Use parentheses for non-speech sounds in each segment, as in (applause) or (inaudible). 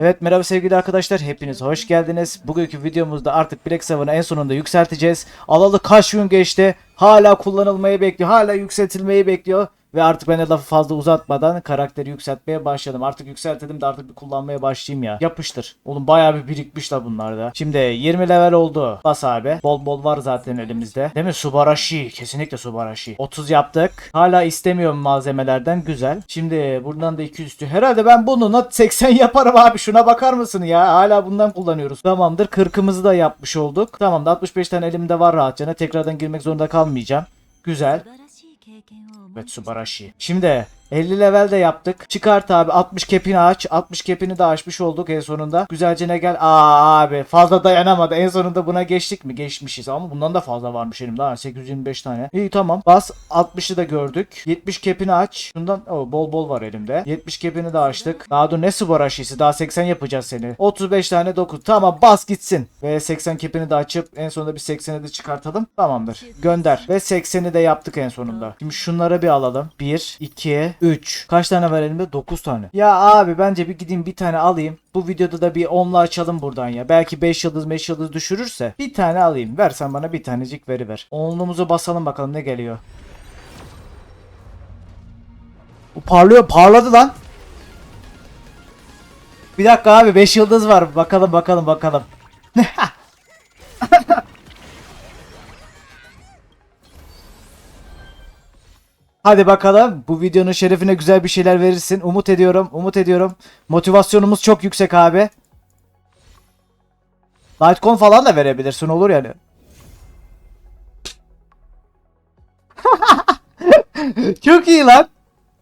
Evet merhaba sevgili arkadaşlar hepiniz hoş geldiniz. Bugünkü videomuzda artık Black Seven'ı en sonunda yükselteceğiz. Alalı kaç gün geçti hala kullanılmayı bekliyor hala yükseltilmeyi bekliyor. Ve artık ben de lafı fazla uzatmadan karakteri yükseltmeye başladım. Artık yükseltelim de artık bir kullanmaya başlayayım ya. Yapıştır. Oğlum bayağı bir birikmiş la bunlar da. Şimdi 20 level oldu. Bas abi. Bol bol var zaten elimizde. Değil mi? Subarashi. Kesinlikle Subarashi. 30 yaptık. Hala istemiyorum malzemelerden. Güzel. Şimdi buradan da 200 istiyor. Herhalde ben bununla 80 yaparım abi. Şuna bakar mısın ya? Hala bundan kullanıyoruz. Tamamdır. 40'ımızı da yapmış olduk. Tamam da 65 tane elimde var rahatça. Tekrardan girmek zorunda kalmayacağım. Güzel. Mitsubashi. Şimdi 50 level de yaptık. Çıkart abi 60 kepini aç. 60 kepini de açmış olduk en sonunda. Güzelce ne gel. Aa abi fazla dayanamadı. En sonunda buna geçtik mi? Geçmişiz ama bundan da fazla varmış elimde. Ha, 825 tane. İyi tamam. Bas 60'ı da gördük. 70 kepini aç. Şundan oh, bol bol var elimde. 70 kepini de açtık. Daha dur ne Subarashi'si? Daha 80 yapacağız seni. 35 tane 9. Tamam bas gitsin. Ve 80 kepini de açıp en sonunda bir 80'i de çıkartalım. Tamamdır. Gönder. Ve 80'i de yaptık en sonunda. Şimdi şunları bir alalım. 1, 2, 3. Kaç tane var elimde? 9 tane. Ya abi bence bir gideyim bir tane alayım. Bu videoda da bir 10'la açalım buradan ya. Belki 5 yıldız 5 yıldız düşürürse bir tane alayım. Versen bana bir tanecik veriver. Onluğumuzu basalım bakalım ne geliyor. Bu parlıyor parladı lan. Bir dakika abi 5 yıldız var. Bakalım bakalım bakalım. (laughs) Hadi bakalım bu videonun şerefine güzel bir şeyler verirsin. Umut ediyorum, umut ediyorum. Motivasyonumuz çok yüksek abi. Litecoin falan da verebilirsin olur yani. (laughs) çok iyi lan.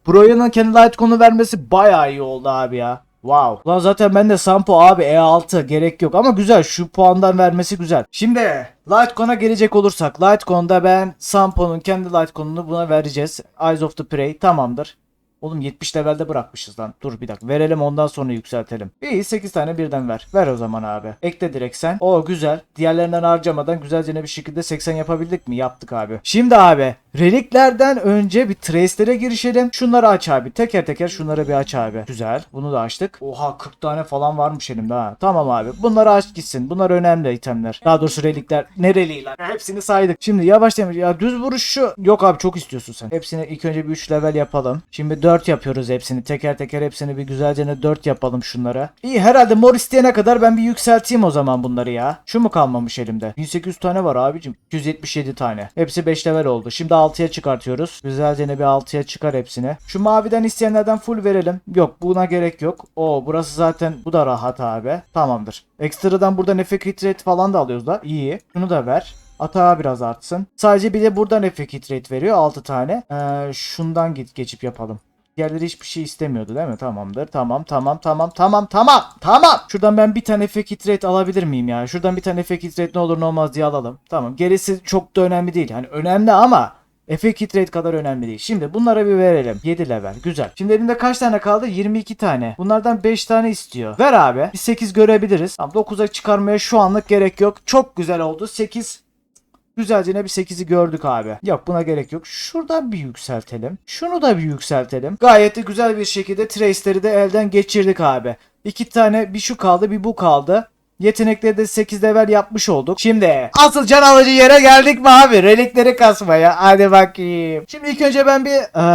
Broya'nın kendi Litecoin'u vermesi bayağı iyi oldu abi ya. Wow. Lan zaten ben de Sampo abi E6 gerek yok ama güzel şu puandan vermesi güzel. Şimdi Litecoin'a gelecek olursak Litecoin'da ben Sampo'nun kendi Litecoin'unu buna vereceğiz. Eyes of the Prey tamamdır. Oğlum 70 levelde bırakmışız lan. Dur bir dakika. Verelim ondan sonra yükseltelim. İyi 8 tane birden ver. Ver o zaman abi. Ekle direkt sen. O güzel. Diğerlerinden harcamadan güzelce bir şekilde 80 yapabildik mi? Yaptık abi. Şimdi abi. Reliklerden önce bir trace'lere girişelim. Şunları aç abi. Teker teker şunları bir aç abi. Güzel. Bunu da açtık. Oha 40 tane falan varmış elimde ha. Tamam abi. Bunları aç gitsin. Bunlar önemli itemler. Daha doğrusu relikler. Ne reliği lan? (laughs) Hepsini saydık. Şimdi yavaş yavaş. Ya düz vuruşu. Yok abi çok istiyorsun sen. Hepsini ilk önce bir 3 level yapalım. Şimdi 4 yapıyoruz hepsini. Teker teker hepsini bir güzelce 4 yapalım şunlara. İyi herhalde mor isteyene kadar ben bir yükselteyim o zaman bunları ya. Şu mu kalmamış elimde? 1800 tane var abicim. 277 tane. Hepsi 5 level oldu. Şimdi 6'ya çıkartıyoruz. Güzelce bir 6'ya çıkar hepsini. Şu maviden isteyenlerden full verelim. Yok buna gerek yok. O burası zaten bu da rahat abi. Tamamdır. Ekstradan buradan efekt rate falan da alıyoruz da. İyi. Şunu da ver. Atağa biraz artsın. Sadece bir de buradan efekt rate veriyor 6 tane. Ee, şundan git geçip yapalım. Diğerleri hiçbir şey istemiyordu değil mi? Tamamdır. Tamam tamam tamam tamam tamam tamam. Şuradan ben bir tane efekt rate alabilir miyim ya? Şuradan bir tane efekt rate ne olur ne olmaz diye alalım. Tamam. Gerisi çok da önemli değil. Hani önemli ama Efekt hit rate kadar önemli değil. Şimdi bunlara bir verelim. 7 level. Güzel. Şimdi elimde kaç tane kaldı? 22 tane. Bunlardan 5 tane istiyor. Ver abi. Bir 8 görebiliriz. Tamam 9'a çıkarmaya şu anlık gerek yok. Çok güzel oldu. 8 Güzelce ne bir 8'i gördük abi. Yok buna gerek yok. Şuradan bir yükseltelim. Şunu da bir yükseltelim. Gayet de güzel bir şekilde trace'leri de elden geçirdik abi. İki tane bir şu kaldı bir bu kaldı. Yetenekleri de 8 level yapmış olduk. Şimdi asıl can alıcı yere geldik mi abi? Relikleri kasmaya. Hadi bakayım. Şimdi ilk önce ben bir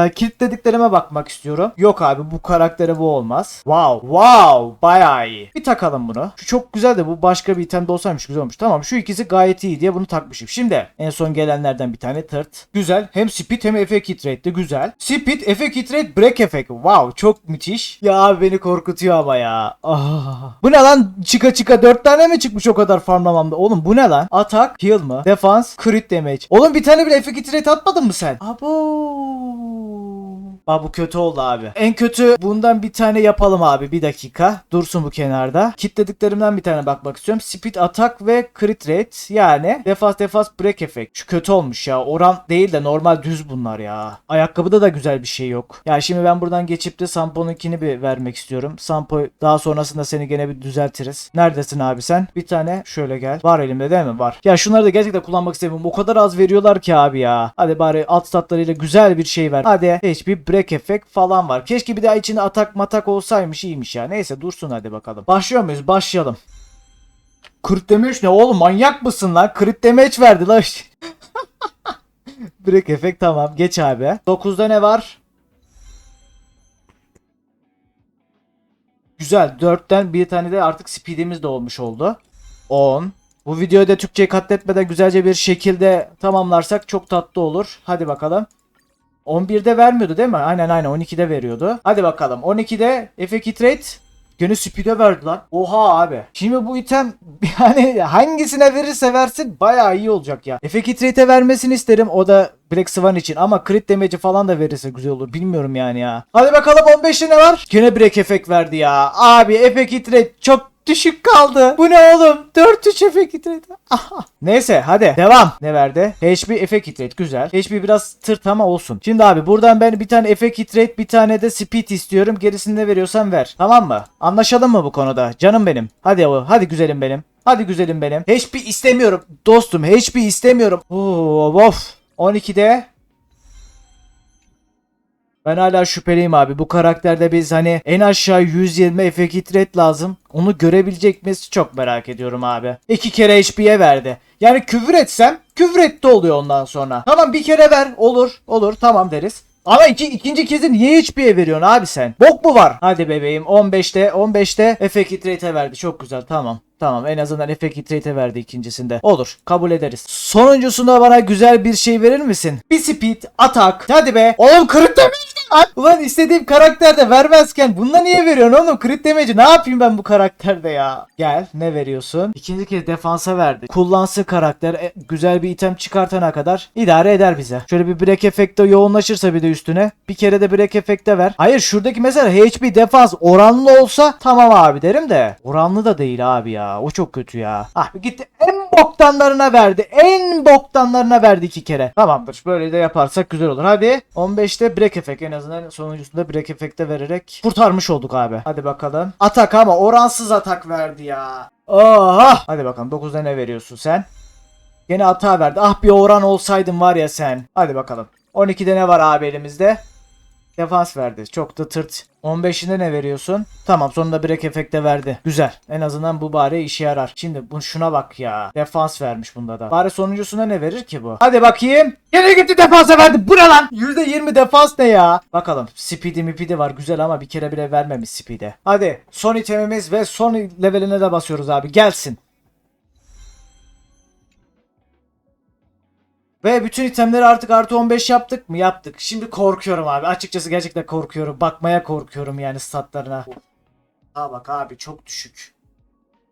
e, kilitlediklerime bakmak istiyorum. Yok abi bu karaktere bu olmaz. Wow. Wow. Bayağı iyi. Bir takalım bunu. Şu çok güzel de bu başka bir itemde olsaymış güzel olmuş. Tamam şu ikisi gayet iyi diye bunu takmışım. Şimdi en son gelenlerden bir tane tırt. Güzel. Hem speed hem effect hit rate de güzel. Speed, effect hit rate, break effect. Wow çok müthiş. Ya abi beni korkutuyor ama ya. Ah. Bu ne lan? Çıka çıka 4 tane mi çıkmış o kadar farmlamamda? Oğlum bu ne lan? Atak, heal mı? Defans, crit damage. Oğlum bir tane bile effect hit rate atmadın mı sen? Abo. Aa bu kötü oldu abi. En kötü bundan bir tane yapalım abi. Bir dakika. Dursun bu kenarda. Kitlediklerimden bir tane bakmak istiyorum. Speed atak ve crit rate. Yani defans defans break effect. Şu kötü olmuş ya. Oran değil de normal düz bunlar ya. Ayakkabıda da güzel bir şey yok. Ya şimdi ben buradan geçip de Sampo'nunkini bir vermek istiyorum. Sampo daha sonrasında seni gene bir düzeltiriz. Neredesin abi sen? Bir tane şöyle gel. Var elimde değil mi? Var. Ya şunları da gerçekten kullanmak istemiyorum. O kadar az veriyorlar ki abi ya. Hadi bari alt statlarıyla güzel bir şey ver. Hadi HP break effect falan var. Keşke bir daha içinde atak matak olsaymış iyiymiş ya. Neyse dursun hadi bakalım. Başlıyor muyuz? Başlayalım. Crit damage ne oğlum manyak mısın lan? Crit damage verdi lan. (laughs) break effect tamam geç abi. 9'da ne var? Güzel. 4'ten bir tane de artık speedimiz de olmuş oldu. 10. Bu videoyu da Türkçe'yi katletmeden güzelce bir şekilde tamamlarsak çok tatlı olur. Hadi bakalım. 11'de vermiyordu değil mi? Aynen aynen 12'de veriyordu. Hadi bakalım. 12'de F2 trade Gene speed'e verdi lan. Oha abi. Şimdi bu item (laughs) yani hangisine verirse versin bayağı iyi olacak ya. F2 trade'e vermesini isterim. O da Black Swan için ama crit damage'i falan da verirse güzel olur. Bilmiyorum yani ya. Hadi bakalım 15'te ne var? Gene break effect verdi ya. Abi F2 trade çok düşük kaldı. Bu ne oğlum? 4-3 F2 trade. Aha. Neyse hadi devam. Ne verdi? HP F2 trade güzel. HP biraz tırt ama olsun. Şimdi abi buradan ben bir tane F2 trade bir tane de speed istiyorum. Gerisini ne veriyorsan ver. Tamam mı? Anlaşalım mı bu konuda? Canım benim. Hadi o. Hadi güzelim benim. Hadi güzelim benim. HP istemiyorum. Dostum HP istemiyorum. Oo, of. 12'de ben hala şüpheliyim abi. Bu karakterde biz hani en aşağı 120 efekt red lazım. Onu görebilecek miyiz çok merak ediyorum abi. İki kere HP'ye verdi. Yani küfür etsem küfür etti oluyor ondan sonra. Tamam bir kere ver olur olur tamam deriz. Ama iki, ikinci kezi niye HP'ye veriyorsun abi sen? Bok mu var? Hadi bebeğim 15'te 15'te efekt rate'e verdi. Çok güzel tamam. Tamam en azından efekt rate'e verdi ikincisinde. Olur kabul ederiz. Sonuncusunda bana güzel bir şey verir misin? Bir speed, atak. Hadi be. Oğlum kırık demeyiz lan. Ulan istediğim karakterde vermezken bunda niye veriyorsun oğlum? Crit damage'i ne yapayım ben bu karakterde ya? Gel ne veriyorsun? İkinci kez defansa verdi. Kullansın karakter e, güzel bir item çıkartana kadar idare eder bize. Şöyle bir break efekte yoğunlaşırsa bir de üstüne. Bir kere de break efekte ver. Hayır şuradaki mesela HP defans oranlı olsa tamam abi derim de. Oranlı da değil abi ya. O çok kötü ya. Ah gitti en boktanlarına verdi. En boktanlarına verdi iki kere. Tamamdır. Böyle de yaparsak güzel olur. Hadi. 15'te break effect en azından sonuncusunda break effect'te vererek kurtarmış olduk abi. Hadi bakalım. Atak ama oransız atak verdi ya. Oha. Hadi bakalım 9'da ne veriyorsun sen? Gene hata verdi. Ah bir oran olsaydın var ya sen. Hadi bakalım. 12'de ne var abi elimizde? Defans verdi. Çok da tırt. 15'inde ne veriyorsun? Tamam sonunda break efekte verdi. Güzel. En azından bu bari işe yarar. Şimdi bu şuna bak ya. Defans vermiş bunda da. Bari sonuncusuna ne verir ki bu? Hadi bakayım. Gene gitti defansa verdi. Bu ne lan? %20 defans ne ya? Bakalım. Speed'i mipidi var. Güzel ama bir kere bile vermemiş speed'e. Hadi. Son itemimiz ve son leveline de basıyoruz abi. Gelsin. Ve bütün itemleri artık artı 15 yaptık mı? Yaptık. Şimdi korkuyorum abi. Açıkçası gerçekten korkuyorum. Bakmaya korkuyorum yani statlarına. Ha bak abi çok düşük.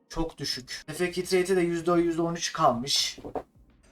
Çok düşük. Efekt rate'i de %10 %13 kalmış.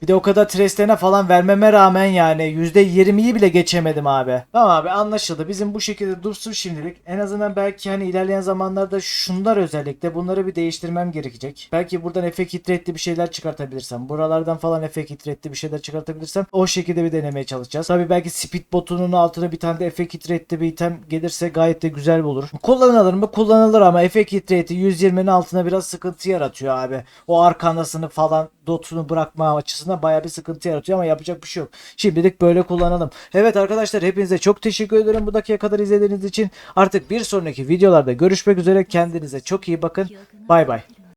Bir de o kadar trestlerine falan vermeme rağmen yani %20'yi bile geçemedim abi. Tamam abi anlaşıldı. Bizim bu şekilde dursun şimdilik. En azından belki hani ilerleyen zamanlarda şunlar özellikle bunları bir değiştirmem gerekecek. Belki buradan efekt hitretli bir şeyler çıkartabilirsem. Buralardan falan efekt hitretli bir şeyler çıkartabilirsem o şekilde bir denemeye çalışacağız. Tabi belki speed botunun altına bir tane de efekt hitretli bir item gelirse gayet de güzel olur. Kullanılır mı? Kullanılır ama efekt hitreti 120'nin altına biraz sıkıntı yaratıyor abi. O arkandasını falan dotunu bırakma açısından bayağı bir sıkıntı yaratıyor ama yapacak bir şey yok. Şimdilik böyle kullanalım. Evet arkadaşlar hepinize çok teşekkür ederim bu dakikaya kadar izlediğiniz için. Artık bir sonraki videolarda görüşmek üzere. Kendinize çok iyi bakın. Bay bay.